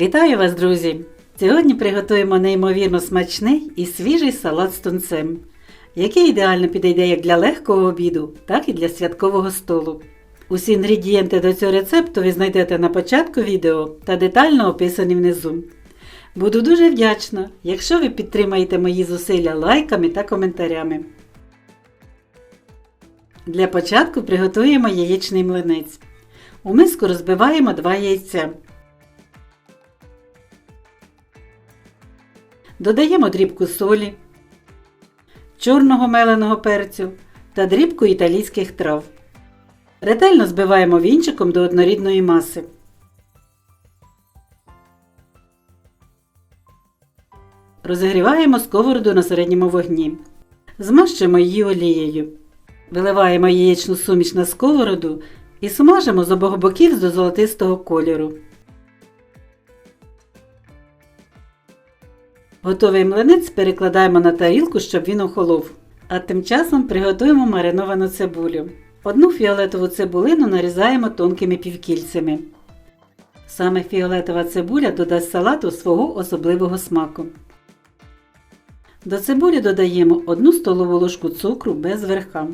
Вітаю вас, друзі! Сьогодні приготуємо неймовірно смачний і свіжий салат з тунцем, який ідеально підійде як для легкого обіду, так і для святкового столу. Усі інгредієнти до цього рецепту ви знайдете на початку відео та детально описані внизу. Буду дуже вдячна, якщо ви підтримаєте мої зусилля лайками та коментарями. Для початку приготуємо яєчний млинець. У миску розбиваємо 2 яйця. Додаємо дрібку солі, чорного меленого перцю та дрібку італійських трав. Ретельно збиваємо вінчиком до однорідної маси. Розігріваємо сковороду на середньому вогні. Змащуємо її олією. Виливаємо яєчну суміш на сковороду і смажимо з обох боків до золотистого кольору. Готовий млинець перекладаємо на тарілку, щоб він охолов. А тим часом приготуємо мариновану цибулю. Одну фіолетову цибулину нарізаємо тонкими півкільцями. Саме фіолетова цибуля додасть салату свого особливого смаку. До цибулі додаємо 1 столову ложку цукру без верха,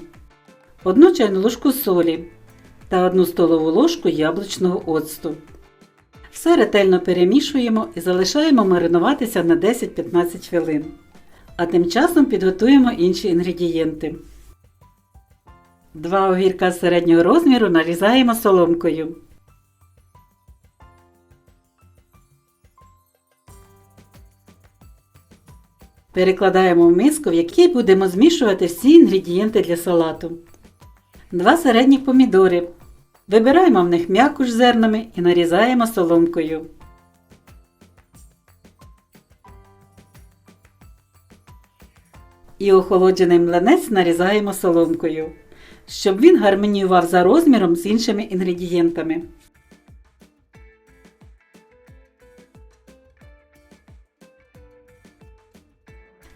1 чайну ложку солі та 1 столову ложку яблучного оцту. Все ретельно перемішуємо і залишаємо маринуватися на 10-15 хвилин. А тим часом підготуємо інші інгредієнти. Два огірка середнього розміру нарізаємо соломкою. Перекладаємо в миску, в якій будемо змішувати всі інгредієнти для салату. Два середні помідори. Вибираємо в них м'якуш зернами і нарізаємо соломкою. І охолоджений млинець нарізаємо соломкою, щоб він гармоніював за розміром з іншими інгредієнтами.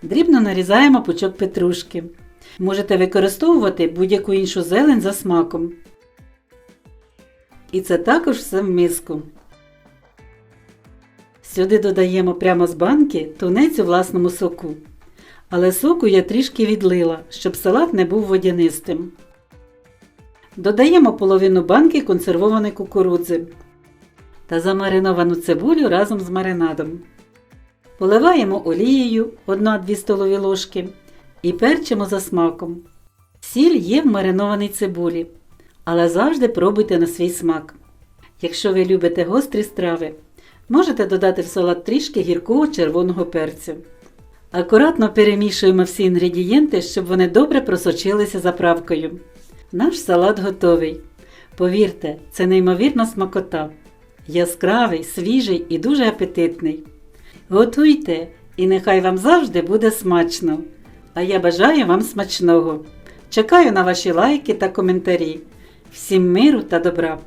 Дрібно нарізаємо пучок петрушки. Можете використовувати будь-яку іншу зелень за смаком. І це також все в миску. Сюди додаємо прямо з банки тунець у власному соку. Але соку я трішки відлила, щоб салат не був водянистим. Додаємо половину банки консервованої кукурудзи та замариновану цибулю разом з маринадом. Поливаємо олією 1-2 столові ложки і перчимо за смаком. Сіль є в маринованій цибулі, але завжди пробуйте на свій смак. Якщо ви любите гострі страви, можете додати в салат трішки гіркого червоного перцю. Акуратно перемішуємо всі інгредієнти, щоб вони добре просочилися заправкою. Наш салат готовий. Повірте, це неймовірна смакота. Яскравий, свіжий і дуже апетитний. Готуйте, і нехай вам завжди буде смачно. А я бажаю вам смачного. Чекаю на ваші лайки та коментарі. Всім миру та добра!